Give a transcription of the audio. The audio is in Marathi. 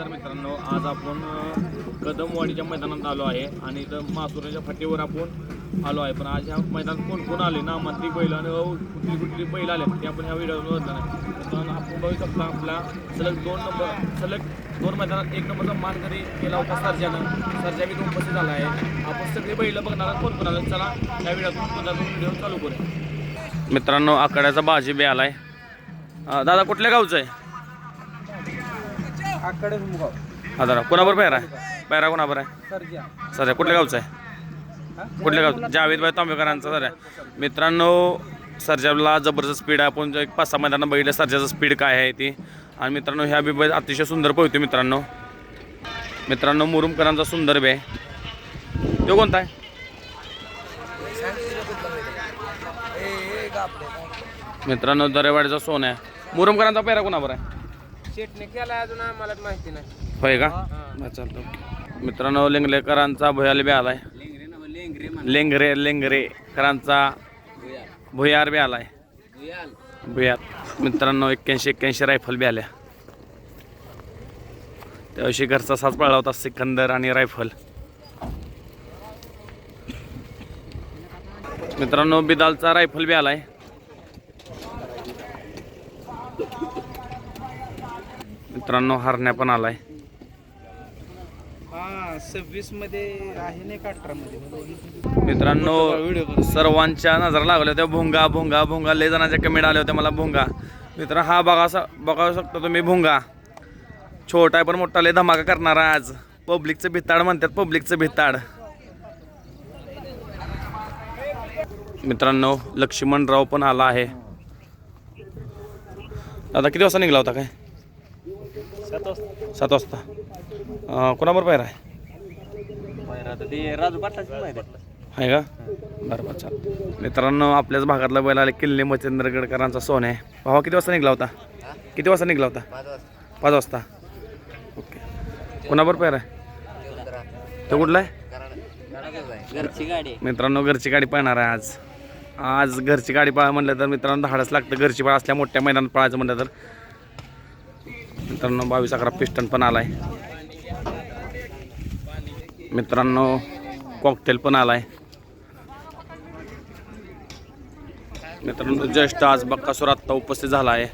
नमस्कार मित्रांनो आज आपण कदमवाडीच्या मैदानात आलो आहे आणि इथं मासुराच्या फाटीवर आपण आलो आहे. पण आज ह्या मैदानात कोण कोण आले? ना मंत्री बैल आणि कुठली कुठली बैल आले ते आपण ह्या व्हिडिओवर बघणार आहे. आपण बघू शकता आपला सलग दोन नंबर सलग दोन मैदानात एक नंबरचा मान घरी केला होता सर्जानं. सर्जा मी उपस्थित झाला आहे. आपण सगळी बैल बघणार कोण कोण आलं चला या व्हिडिओतून व्हिडिओ चालू करूया. मित्रांनो आकड्याचा बाजी बी आलाय. दादा कुठल्या गावचं आहे? आकडे मुगाव हा जरा. कोणाबर पैरा आहे? पैरा कोणाबर आहे सर्जा सर कुठल्या गावचं आहे? कुठल्या गाव जावेदबाई तांबेकरांचा सर मित्रांनो सर्जाला जबरदस्त स्पीड आहे. आपण जो एक पाच सहा मैदानात बघितलं सर्जाचं स्पीड काय आहे ती. आणि मित्रांनो ह्या बी बैल अतिशय सुंदर पळतो मित्रांनो. मित्रांनो मुरुमकरांचा सुंदर बी आहे. तो कोणता आहे? मित्रांनो दरेवाडीचा सोन आहे. मुरुमकरांचा पैरा कोणाबर आहे? शेटने केला अजून आम्हाला माहिती नाही. होय का? बरं, चालतं मित्रांनो लेंगलेकरांचा भुयाल बी आलाय. लेंगरे लेंगरेकरांचा भुयार बी आलाय. भुयार. मित्रांनो एक्क्याऐंशी एक्क्याऐंशी रायफल बी आल्या. त्याविषयी घरचा साज पळला होता सिकंदर आणि रायफल. मित्रांनो बिदालचा रायफल बी आलाय. मित्रांनो हरण्या पण आलाय. हा सव्वीसमध्ये आहे नाही का अठरा मध्ये मित्रांनो सर्वांच्या नजर लागल्या होत्या. भुंगा भुंगा भुंगा. लय जणांच्या कमेंट आल्या होत्या मला भुंगा. मित्र हा बघा बघा शकता तुम्ही भुंगा. छोटा आहे पण मोठा लय धमाका करणार आज. पब्लिकचं भिताड म्हणतात पब्लिकचं भिताड. मित्रांनो लक्ष्मणराव पण आला आहे. दादा किती वाजता निघला होता काय? सात वाजता. अं, कोणाबरोबर पाहिजे आहे? राजू पाटलाची माहिती आहे. का? बरं बरं चाल मित्रांनो आपल्याच भागातला बैल आले किल्ले मच्छिंद्रगडकरांचा सोन आहे. भावा किती वाजता निघला होता? किती वाजता निघला होता? पाच वाजता. ओके. कोणाबरोबर पैर आहे? तो कुठला आहे? घरची गाडी. मित्रांनो घरची गाडी पळणार आहे आज. आज घरची गाडी पळा म्हटलं तर मित्रांनो धाडच लागतं. घरची पळा असल्या मोठ्या मैदानात पळायचं म्हटलं तर. मित्रांनो बावीस अकरा पिस्टन पण आला आहे मित्रांनो कॉकटेल पण आला आहे मित्रांनो जस्ट आज बक्कासूर आत्ता उपस्थित झाला आहे